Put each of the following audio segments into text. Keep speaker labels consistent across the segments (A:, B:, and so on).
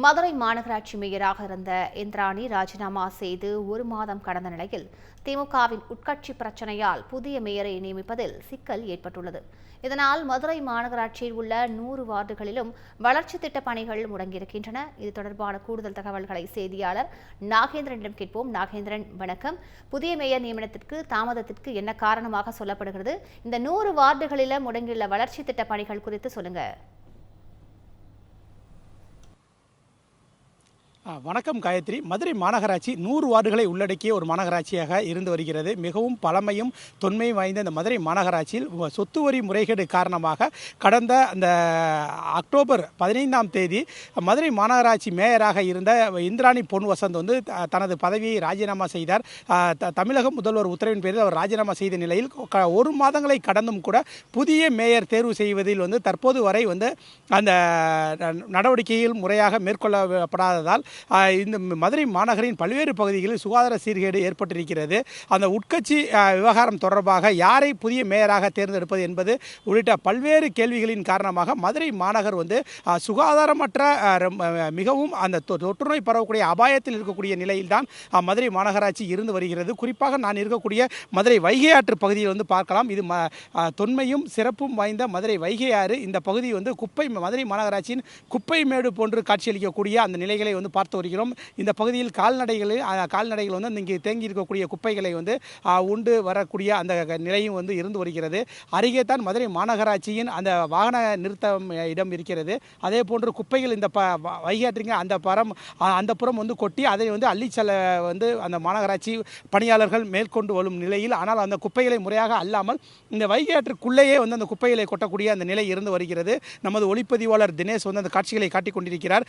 A: மதுரை மாநகராட்சி மேயராக இருந்த இந்திராணி ராஜினாமா செய்து ஒரு மாதம் கடந்த நிலையில் திமுகவின் உட்கட்சி பிரச்சனையால் புதிய மேயரை நியமிப்பதில் சிக்கல் ஏற்பட்டுள்ளது. இதனால் மதுரை மாநகராட்சியில் உள்ள நூறு வார்டுகளிலும் வளர்ச்சி திட்ட பணிகள் முடங்கியிருக்கின்றன. இது தொடர்பான கூடுதல் தகவல்களை செய்தியாளர் நாகேந்திரனிடம் கேட்போம். நாகேந்திரன் வணக்கம். புதிய மேயர் நியமனத்திற்கு தாமதத்திற்கு என்ன காரணமாக சொல்லப்படுகிறது? இந்த நூறு வார்டுகளில் முடங்கியுள்ள வளர்ச்சி திட்ட பணிகள் குறித்து சொல்லுங்க.
B: வணக்கம் காயத்ரி. மதுரை மாநகராட்சி நூறு வார்டுகளை உள்ளடக்கிய ஒரு மாநகராட்சியாக இருந்து வருகிறது. மிகவும் பழமையும் தொன்மையும் வாய்ந்த இந்த மதுரை மாநகராட்சியில் சொத்து வரி முறைகேடு காரணமாக கடந்த அந்த அக்டோபர் பதினைந்தாம் தேதி மதுரை மாநகராட்சி மேயராக இருந்த இந்திராணி பொன் வசந்த் வந்து த- தனது பதவியை ராஜினாமா செய்தார். த- தமிழக முதல்வர் உத்தரவின் பேரில் அவர் ராஜினாமா செய்த நிலையில் க- ஒரு மாதங்களை கடந்தும் கூட புதிய மேயர் தேர்வு செய்வதில் வந்து தற்போது வரை வந்து அந்த ந- நடவடிக்கையில் முறையாக மேற்கொள்ளப்படாததால் இந்த மதுரை மாநகரின் பல்வேறு பகுதிகளில் சுகாதார சீர்கேடு ஏற்பட்டிருக்கிறது. அந்த உட்கட்சி விவகாரம் தொடர்பாக யாரை புதிய மேயராக தேர்ந்தெடுப்பது என்பது உள்ளிட்ட பல்வேறு கேள்விகளின் காரணமாக மதுரை மாநகர் வந்து சுகாதாரமற்ற மிகவும் அந்த தொ- தொற்றுநோய் பரவக்கூடிய அபாயத்தில் இருக்கக்கூடிய நிலையில் தான் மதுரை மாநகராட்சி இருந்து வருகிறது. குறிப்பாக நான் இருக்கக்கூடிய மதுரை வைகை ஆற்று பகுதியில் வந்து பார்க்கலாம். இது ம தொன்மையும் சிறப்பும் வாய்ந்த மதுரை வைகை ஆறு இந்த பகுதி வந்து குப்பை மதுரை மாநகராட்சியின் குப்பை மேடு போன்று காட்சியளிக்கக்கூடிய அந்த நிலைகளை வந்து பார்த்து வருகிறோம். இந்த பகுதியில் கால்நடைகளில் கால்நடைகள் வந்து இங்கே தேங்கி இருக்கக்கூடிய குப்பைகளை வந்து உண்டு வரக்கூடிய அந்த நிலையும் வந்து இருந்து வருகிறது. அருகே தான் மதுரை மாநகராட்சியின் அந்த வாகன நிறுத்தம் இடம் இருக்கிறது. அதே போன்று குப்பைகள் இந்த ப வ- வைகாற்றிங்க அந்த பரம் அந்த புறம் வந்து கொட்டி அதை வந்து அள்ளி செல்ல வந்து அந்த மாநகராட்சி பணியாளர்கள் மேற்கொண்டு வரும் நிலையில் ஆனால் அந்த குப்பைகளை முறையாக அல்லாமல் இந்த வைகாற்றுக்குள்ளேயே வந்து அந்த குப்பைகளை கொட்டக்கூடிய அந்த நிலை இருந்து வருகிறது. நமது ஒளிப்பதிவாளர் தினேஷ் வந்து அந்த காட்சிகளை காட்டிக் கொண்டிருக்கிறார்.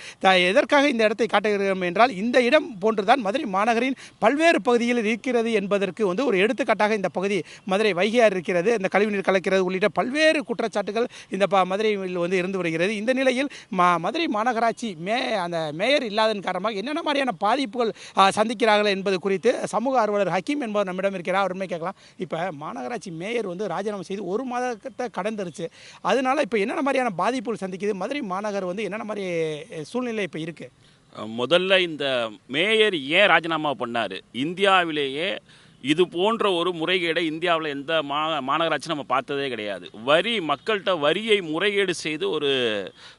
B: எதற்காக இந்த இடத்தை காட்டி காட்டுகிறோம் என்றால் இந்த இடம் போன்றுதான் மதுரை மாநகரின் பல்வேறு பகுதிகளில் இருக்கிறது என்பதற்கு வந்து ஒரு எடுத்துக்காட்டாக இந்த பகுதி மதுரை வைகையார் இருக்கிறது. இந்த கழிவுநீர் கலக்கிறது உள்ளிட்ட பல்வேறு குற்றச்சாட்டுகள் இந்த ப மதுரையில் வந்து இருந்து வருகிறது. இந்த நிலையில் மா மதுரை மாநகராட்சி மே அந்த மேயர் இல்லாதன் காரணமாக என்னென்ன மாதிரியான பாதிப்புகள் சந்திக்கிறார்கள் என்பது குறித்து சமூக ஆர்வலர் ஹக்கீம் என்பவர் நம்மிடம் இருக்கிறார். அவருமே கேட்கலாம். இப்போ மாநகராட்சி மேயர் வந்து ராஜினாமா செய்து ஒரு மாதத்தை கடந்துருச்சு. அதனால இப்போ என்னென்ன மாதிரியான பாதிப்புகள் சந்திக்குது? மதுரை மாநகர் வந்து என்னென்ன மாதிரி சூழ்நிலை இப்போ இருக்குது
C: முதல்ல இந்த மேயர் ஏன் ராஜினாமா பண்ணார்? இந்தியாவிலேயே இது போன்ற ஒரு முறைகேடை இந்தியாவில் எந்த மா மாநகராட்சி நம்ம பார்த்ததே கிடையாது. வரி மக்கள்கிட்ட வரியை முறைகேடு செய்து ஒரு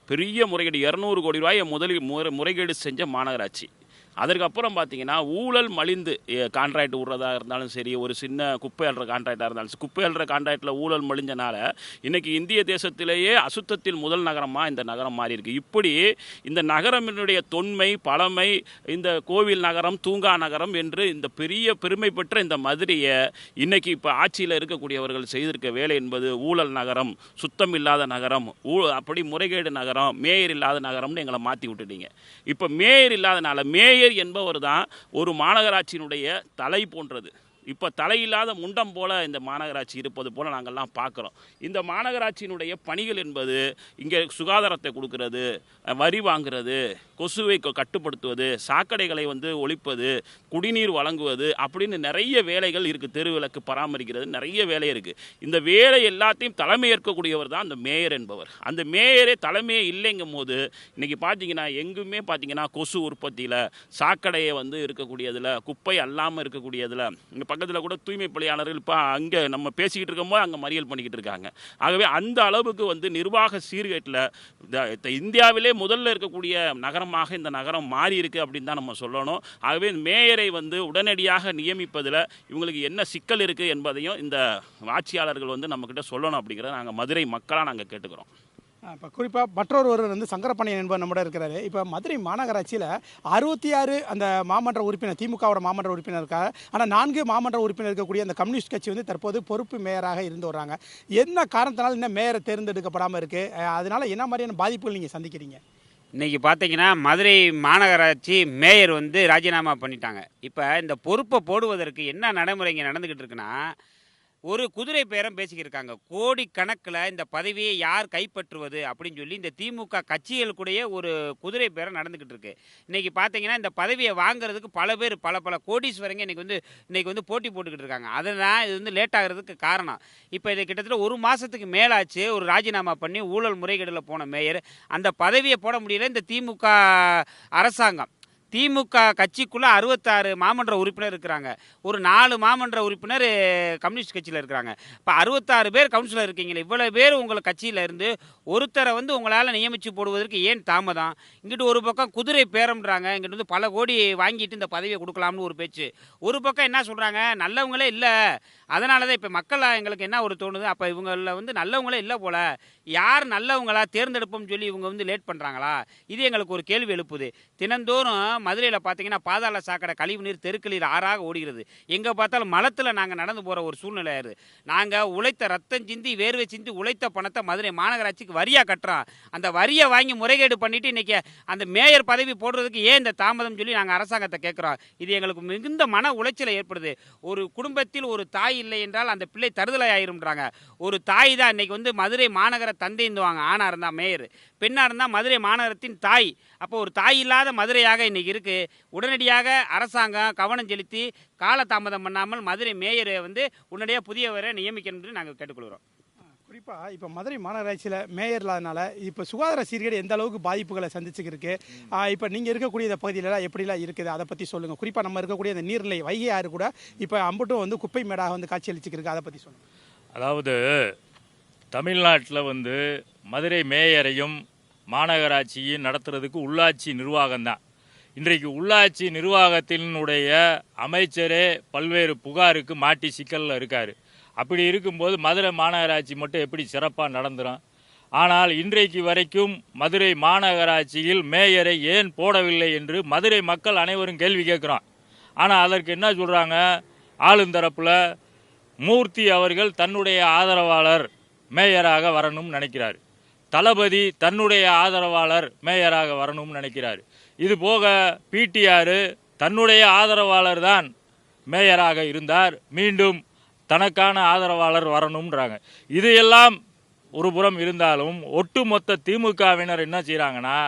C: பெரிய முறைகேடு இரநூறு கோடி ரூபாயை முதலில் முறை முறைகேடு செஞ்ச மாநகராட்சி. அதற்கப்புறம் பார்த்தீங்கன்னா ஊழல் மலிந்து கான்ட்ராக்ட் விடுறதா இருந்தாலும் சரி ஒரு சின்ன குப்பை அழுற கான்ட்ராக்டாக இருந்தாலும் குப்பை அழுற கான்ட்ராக்டில் ஊழல் மலிஞ்சனால இன்றைக்கி இந்திய தேசத்திலேயே அசுத்தத்தில் முதல் நகரமாக இந்த நகரம் மாறி இருக்கு இப்படி இந்த நகரமினுடைய தொன்மை பழமை இந்த கோவில் நகரம் தூங்கா நகரம் என்று இந்த பெரிய பெருமை பெற்ற இந்த மதுரையை இன்றைக்கி இப்போ ஆட்சியில் இருக்கக்கூடியவர்கள் செய்திருக்க வேலை என்பது ஊழல் நகரம் சுத்தம் இல்லாத நகரம் ஊ அப்படி முறைகேடு நகரம் மேயர் இல்லாத நகரம்னு எங்களை மாற்றி விட்டுட்டீங்க. இப்போ மேயர் இல்லாதனால மேயர் என்பவர் தான் ஒரு மாநகராட்சியினுடைய தலை போன்றது. இப்போ தலையில்லாத முண்டம் போல இந்த மாநகராட்சி இருப்பது போல் நாங்கள்லாம் பார்க்குறோம் இந்த மாநகராட்சியினுடைய பணிகள் என்பது இங்கே சுகாதாரத்தை கொடுக்கறது வரி வாங்குறது கொசுவை க- கட்டுப்படுத்துவது சாக்கடைகளை வந்து ஒழிப்பது குடிநீர் வழங்குவது அப்படின்னு நிறைய வேலைகள் இருக்குது தெருவிளக்கு பராமரிக்கிறது நிறைய வேலை இருக்குது இந்த வேலை எல்லாத்தையும் தலைமை ஏற்கக்கூடியவர் தான் அந்த மேயர் என்பவர். அந்த மேயரே தலைமையே இல்லைங்கும் போது இன்றைக்கி பார்த்தீங்கன்னா எங்குமே பார்த்தீங்கன்னா கொசு உற்பத்தியில் சாக்கடையை வந்து இருக்கக்கூடியதில் குப்பை அல்லாமல் இருக்கக்கூடியதில் இங்கே பக்கத்தில் கூட தூய்மை பணியாளர்கள் இப்போ அங்கே நம்ம பேசிக்கிட்டு இருக்கும்போது அங்கே மறியல் பண்ணிக்கிட்டு இருக்காங்க. ஆகவே அந்த அளவுக்கு வந்து நிர்வாக சீர்கேட்டில் இந்தியாவிலே முதல்ல இருக்கக்கூடிய நகரமாக இந்த நகரம் மாறி இருக்கு அப்படின்னு தான் நம்ம சொல்லணும். ஆகவே மேயரை வந்து உடனடியாக நியமிப்பதில் இவங்களுக்கு என்ன சிக்கல் இருக்குது என்பதையும் இந்த ஆட்சியாளர்கள் வந்து நம்மக்கிட்ட சொல்லணும் அப்படிங்கிறத நாங்கள் மதுரை மக்களாக நாங்கள் கேட்டுக்கிறோம்.
B: இப்போ குறிப்பாக மற்றொரு ஒருவர் வந்து சங்கரப்பணியன் என்பவர் நம்மிடம் இருக்கிறாரு. இப்போ மதுரை மாநகராட்சியில் அறுபத்தி ஆறு அந்த மாமன்ற உறுப்பினர் திமுகவோட மாமன்ற உறுப்பினர் இருக்காங்க ஆனால் நான்கு மாமன்ற உறுப்பினர் இருக்கக்கூடிய அந்த கம்யூனிஸ்ட் கட்சி வந்து தற்போது பொறுப்பு மேயராக இருந்து வர்றாங்க. என்ன காரணத்தினால இன்னும் மேயரை தேர்ந்தெடுக்கப்படாமல் இருக்குது அதனால் என்ன மாதிரியான பாதிப்புகள் நீங்கள் சந்திக்கிறீங்க?
D: இன்றைக்கி பார்த்தீங்கன்னா மதுரை மாநகராட்சி மேயர் வந்து ராஜினாமா பண்ணிட்டாங்க. இப்போ இந்த பொறுப்பை போடுவதற்கு என்ன நடைமுறை இங்கே நடந்துக்கிட்டு இருக்குன்னா ஒரு குதிரை பேரம் பேசிக்கிருக்காங்க. கோடிக்கணக்கில் கோடி கணக்கில் இந்த பதவியை யார் கைப்பற்றுவது அப்படின்னு சொல்லி இந்த திமுக கட்சிகளுக்குடைய ஒரு குதிரை பேரம் நடந்துக்கிட்டு இருக்கு இன்னைக்கு பார்த்தீங்கன்னா இந்த பதவியை வாங்குறதுக்கு பல பேர் பல பல கோடீஸ்வரங்க இன்னைக்கு வந்து இன்னைக்கு வந்து போட்டி போட்டுக்கிட்டு இருக்காங்க அதனால் இது வந்து லேட் ஆகிறதுக்கு காரணம். இப்போ இது கிட்டத்தட்ட ஒரு மாதத்துக்கு மேலாச்சு. ஒரு ராஜினாமா பண்ணி ஊழல் முறைகேடில் போன மேயர் அந்த பதவியை போட முடியல இந்த திமுக அரசாங்கம். திமுக கட்சிக்குள்ளே அறுபத்தாறு மாமன்ற உறுப்பினர் இருக்கிறாங்க. ஒரு நாலு மாமன்ற உறுப்பினர் கம்யூனிஸ்ட் கட்சியில் இருக்கிறாங்க. இப்போ அறுபத்தாறு பேர் கவுன்சிலர் இருக்கீங்களே இவ்வளோ பேர் உங்கள் கட்சியில் இருந்து ஒருத்தரை வந்து உங்களால் நியமித்து போடுவதற்கு ஏன் தாமதம்? இங்கிட்டு ஒரு பக்கம் குதிரை பேரம்ன்றாங்க இங்கிட்டு வந்து பல கோடி வாங்கிட்டு இந்த பதவியை கொடுக்கலாம்னு ஒரு பேச்சு. ஒரு பக்கம் என்ன சொல்கிறாங்க நல்லவங்களே இல்லை. அதனால தான் இப்போ மக்கள் எங்களுக்கு என்ன ஒரு தோணுது? அப்போ இவங்களில் வந்து நல்லவங்களே இல்லை போல. யார் நல்லவங்களா? தேர்ந்தெடுப்போம்னு சொல்லி இவங்க வந்து லேட் பண்ணுறாங்களா இது எங்களுக்கு ஒரு கேள்வி எழுப்புது. தினந்தோறும் மதுரையில் பார்த்தீங்கன்னா பாதாள சாக்கடை கழிவு நீர் தெருக்களில் ஆறாக ஓடுகிறது. எங்கே பார்த்தாலும் மலத்தில் நாங்கள் நடந்து போகிற ஒரு சூழ்நிலை ஆயிடுது நாங்கள் உழைத்த ரத்தம் சிந்தி வேர்வை சிந்தி உழைத்த பணத்தை மதுரை மாநகராட்சிக்கு வரியாக கட்டுறோம் அந்த வரியை வாங்கி முறைகேடு பண்ணிவிட்டு இன்றைக்கி அந்த மேயர் பதவி போடுறதுக்கு ஏன் இந்த தாமதம் சொல்லி நாங்கள் அரசாங்கத்தை கேட்குறோம் இது எங்களுக்கு மிகுந்த மன உளைச்சலை ஏற்படுது. ஒரு குடும்பத்தில் ஒரு தாய் இல்லை என்றால் அந்த பிள்ளை தருதலை ஆயிரும்ன்றாங்க ஒரு தாய் தான் இன்றைக்கி வந்து மதுரை மாநகர தந்தைந்துவாங்க ஆணாக இருந்தால் மேயர். பெண்ணாக இருந்தால் மதுரை மாநகரத்தின் தாய். அப்போ ஒரு தாய் இல்லாத மதுரையாக இன்றைக்கி இருக்கு. உடனடியாக அரசாங்கம் கவனம் செலுத்தி காலதாமதம் பண்ணாமல் மதுரை மேயரை வந்து உடனடியாக புதியவரை நியமிக்கணும் என்று நாங்கள் கேட்டுக்கொள்கிறோம்.
B: குறிப்பாக இப்போ மதுரை மாநகராட்சியில் மேயர் இல்லாதனால இப்போ சுகாதார சீர்கேடு எந்த அளவுக்கு பாதிப்புகளை சந்திச்சுக்கிருக்கு? இப்போ நீங்கள் இருக்கக்கூடிய இந்த பகுதியிலலாம் எப்படிலாம் இருக்குது? அதை பற்றி சொல்லுங்கள் குறிப்பாக நம்ம இருக்கக்கூடிய இந்த நீர்நிலை வைகை ஆறு கூட இப்போ அம்பட்டும் வந்து குப்பை மேடாக வந்து காட்சி அளிச்சுக்கிருக்கு அதை பற்றி சொல்லுங்கள்
E: அதாவது தமிழ்நாட்டில் வந்து மதுரை மேயரையும் மாநகராட்சியும் நடத்துறதுக்கு உள்ளாட்சி நிர்வாகம்தான். இன்றைக்கு உள்ளாட்சி நிர்வாகத்தினுடைய அமைச்சரே பல்வேறு புகாருக்கு மாட்டி சிக்கலில் இருக்கார். அப்படி இருக்கும்போது மதுரை மாநகராட்சி மட்டும் எப்படி சிறப்பாக நடந்துடும் ஆனால் இன்றைக்கு வரைக்கும் மதுரை மாநகராட்சியில் மேயரை ஏன் போடவில்லை என்று மதுரை மக்கள் அனைவரும் கேள்வி கேட்குறோம் ஆனால் அதற்கு என்ன சொல்கிறாங்க ஆளுந்தரப்பில் மூர்த்தி அவர்கள் தன்னுடைய ஆதரவாளர் மேயராக வரணும்னு நினைக்கிறார். தளபதி தன்னுடைய ஆதரவாளர் மேயராக வரணும்னு நினைக்கிறார். இது போக பிடிஆர் தன்னுடைய ஆதரவாளர் தான் மேயராக இருந்தார். மீண்டும் தனக்கான ஆதரவாளர் வரணும்ன்றாங்க. இது எல்லாம் ஒரு புறம் இருந்தாலும் ஒட்டுமொத்த திமுகவினர் என்ன செய்கிறாங்கன்னா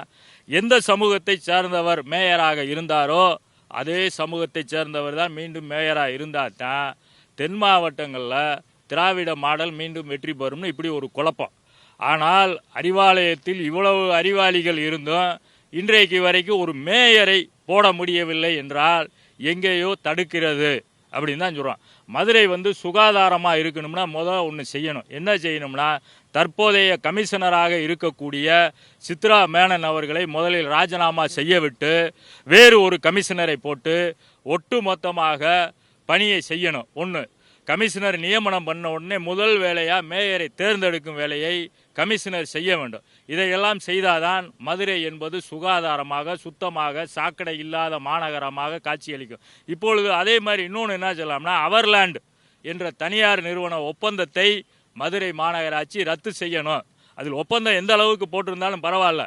E: எந்த சமூகத்தை சேர்ந்தவர் மேயராக இருந்தாரோ அதே சமூகத்தை சேர்ந்தவர் தான் மீண்டும் மேயராக இருந்தால் தான் தென் மாவட்டங்களில் திராவிட மாடல் மீண்டும் வெற்றி பெறும்னு இப்படி ஒரு குழப்பம். ஆனால் அறிவாலயத்தில் இவ்வளவு அறிவாளிகள் இருந்தும் இன்றைக்கு வரைக்கும் ஒரு மேயரை போட முடியவில்லை என்றால் எங்கேயோ தடுக்கிறது அப்படின்னு தான் சொல்கிறோம் மதுரை வந்து சுகாதாரமாக இருக்கணும்னா முதல் ஒன்று செய்யணும். என்ன செய்யணும்னா தற்போதைய கமிஷனராக இருக்கக்கூடிய சித்ரா மேனன் அவர்களை முதலில் ராஜினாமா செய்ய விட்டு வேறு ஒரு கமிஷனரை போட்டு ஒட்டு மொத்தமாக பணியை செய்யணும். ஒன்று கமிஷனர் நியமனம் பண்ண உடனே முதல் வேலையாக மேயரை தேர்ந்தெடுக்கும் வேலையை கமிஷனர் செய்ய வேண்டும். இதையெல்லாம் செய்தாதான் மதுரை என்பது சுகாதாரமாக சுத்தமாக சாக்கடை இல்லாத மாநகரமாக காட்சியளிக்கும். இப்பொழுது அதே மாதிரி இன்னொன்று என்ன சொல்லலாம்னா அவர்லேண்ட் என்ற தனியார் நிறுவன ஒப்பந்தத்தை மதுரை மாநகராட்சி ரத்து செய்யணும். அதில் ஒப்பந்தம் எந்த அளவுக்கு போட்டிருந்தாலும் பரவாயில்ல.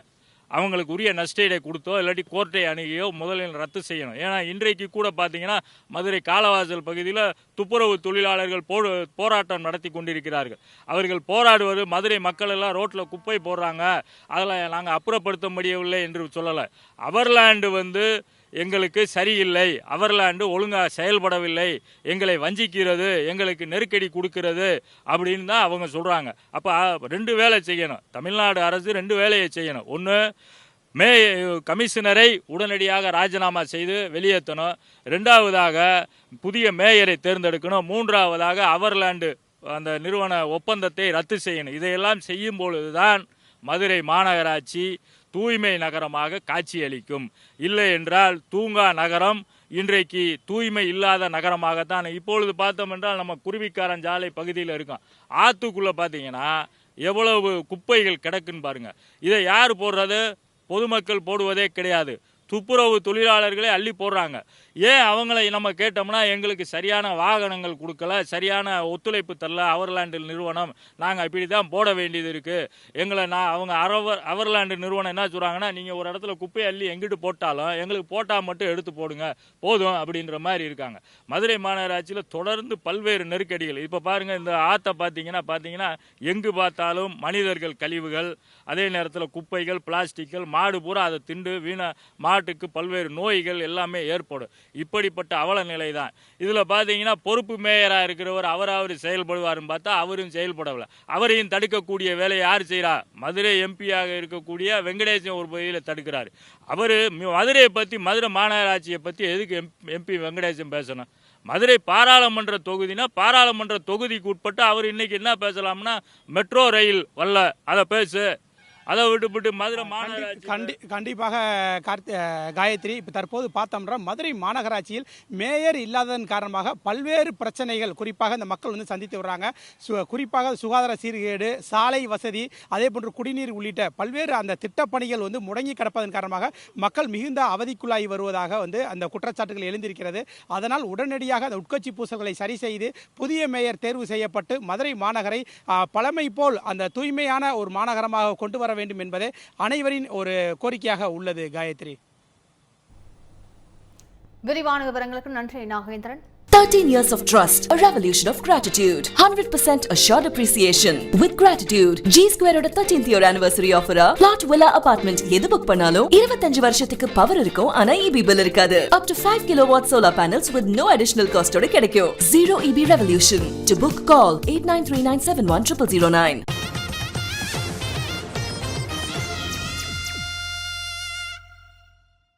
E: அவங்களுக்கு உரிய நஷ்டீடை கொடுத்தோ இல்லாட்டி கோர்ட்டை அணுகியோ முதலில் ரத்து செய்யணும். ஏன்னா இன்றைக்கு கூட பார்த்தீங்கன்னா மதுரை காலவாசல் பகுதியில் துப்புரவு தொழிலாளர்கள் போ போராட்டம் நடத்தி கொண்டிருக்கிறார்கள். அவர்கள் போராடுவது மதுரை மக்கள் எல்லாம் ரோட்டில் குப்பை போடுறாங்க. அதில் நாங்கள் அப்புறப்படுத்த முடியவில்லை என்று சொல்லலை. அவர்லாண்டு வந்து எங்களுக்கு சரியில்லை அவர்லாண்டு ஒழுங்காக செயல்படவில்லை எங்களை வஞ்சிக்கிறது எங்களுக்கு நெருக்கடி கொடுக்கிறது அப்படின்னு தான் அவங்க சொல்கிறாங்க அப்போ ரெண்டு வேலை செய்யணும். தமிழ்நாடு அரசு ரெண்டு வேலையை செய்யணும். ஒன்று மே கமிஷனரை உடனடியாக ராஜினாமா செய்து வெளியேற்றணும். ரெண்டாவதாக புதிய மேயரை தேர்ந்தெடுக்கணும். மூன்றாவதாக அவர்லாண்டு அந்த நிறுவன ஒப்பந்தத்தை ரத்து செய்யணும். இதையெல்லாம் செய்யும் பொழுதுதான் மதுரை மாநகராட்சி தூய்மை நகரமாக காட்சியளிக்கும். இல்லை என்றால் தூங்கா நகரம் இன்றைக்கு தூய்மை இல்லாத நகரமாகத்தான் இப்பொழுது பார்த்தோம் என்றால் நம்ம குருவிக்காரன் சாலை பகுதியில் இருக்கோம் ஆற்றுக்குள்ளே பார்த்தீங்கன்னா எவ்வளவு குப்பைகள் கிடக்குன்னு பாருங்கள் இதை யார் போடுறது? பொதுமக்கள் போடுவதே கிடையாது. துப்புரவு தொழிலாளர்களே அள்ளி போடுறாங்க. ஏன் அவங்களை நம்ம கேட்டோம்னா எங்களுக்கு சரியான வாகனங்கள் கொடுக்கல சரியான ஒத்துழைப்பு தரல அவர்லாண்டு நிறுவனம் நாங்கள் இப்படி தான் போட வேண்டியது இருக்குது எங்களை நான் அவங்க அரவர் அவர்லாண்டு நிறுவனம் என்ன சொல்கிறாங்கன்னா நீங்கள் ஒரு இடத்துல குப்பையை அள்ளி எங்கிட்டு போட்டாலும் எங்களுக்கு போட்டால் மட்டும் எடுத்து போடுங்க போதும் அப்படின்ற மாதிரி இருக்காங்க. மதுரை மாநகராட்சியில் தொடர்ந்து பல்வேறு நெருக்கடிகள். இப்போ பாருங்கள் இந்த ஆற்றை பார்த்தீங்கன்னா பார்த்தீங்கன்னா எங்கு பார்த்தாலும் மனிதர்கள் கழிவுகள் அதே நேரத்தில் குப்பைகள் பிளாஸ்டிக்கள் மாடு பூரா அதை திண்டு வீண நாட்டுக்கு பல்வேறு நோய்கள் எல்லாமே ஏற்படும். இப்படிப்பட்ட அவல நிலை தான் இதில் பார்த்தீங்கன்னா பொறுப்பு மேயராக இருக்கிறவர் அவர் அவர் செயல்படுவாருன்னு பார்த்தா அவரும் செயல்படவில்லை. அவரையும் தடுக்கக்கூடிய வேலையை யார் செய்கிறா மதுரை எம்பியாக இருக்கக்கூடிய வெங்கடேசன் ஒரு பகுதியில் தடுக்கிறார். அவர் மதுரையை பற்றி மதுரை மாநகராட்சியை பற்றி எதுக்கு எம் எம்பி வெங்கடேசன் பேசணும்? மதுரை பாராளுமன்ற தொகுதினா பாராளுமன்ற தொகுதிக்கு உட்பட்டு அவர் இன்னைக்கு என்ன பேசலாம்னா மெட்ரோ ரயில் வரல அதை பேசு. அதை விட்டுவிட்டு மதுரை மாநகராட்சி
B: கண்டி கண்டிப்பாக கார்த்தி காயத்ரி இப்போ தற்போது பார்த்தோம்னா மதுரை மாநகராட்சியில் மேயர் இல்லாததன் காரணமாக பல்வேறு பிரச்சனைகள் குறிப்பாக இந்த மக்கள் வந்து சந்தித்து வர்றாங்க. சு குறிப்பாக சுகாதார சீர்கேடு சாலை வசதி அதே போன்று குடிநீர் உள்ளிட்ட பல்வேறு அந்த திட்டப்பணிகள் வந்து முடங்கி கிடப்பதன் காரணமாக மக்கள் மிகுந்த அவதிக்குள்ளாகி வருவதாக வந்து அந்த குற்றச்சாட்டுகள் எழுந்திருக்கிறது. அதனால் உடனடியாக அந்த உட்கட்சி பூசல்களை சரி செய்து புதிய மேயர் தேர்வு செய்யப்பட்டு மதுரை மாநகரை பழமை போல் அந்த தூய்மையான ஒரு மாநகரமாக கொண்டு வர வேண்டும் என்பதே அனைவரின் ஒரு கோரிக்கையாக உள்ளது காயத்ரி
A: விரிவான விவரங்களுக்கு நன்றி Nagendran
F: 13 years of trust, a revolution of gratitude, 100% assured appreciation. With gratitude, G Square ஓட 13th year anniversary offer plot villa apartment எது புக் பண்ணாலும் 25 வருஷத்துக்கு பவர் இருக்கும் ஆனா EB bill இருக்காது. Up to 5 kilowatt solar panels with no additional cost ஓட கிடைக்கும். Zero EB revolution. To book, call 8939710009.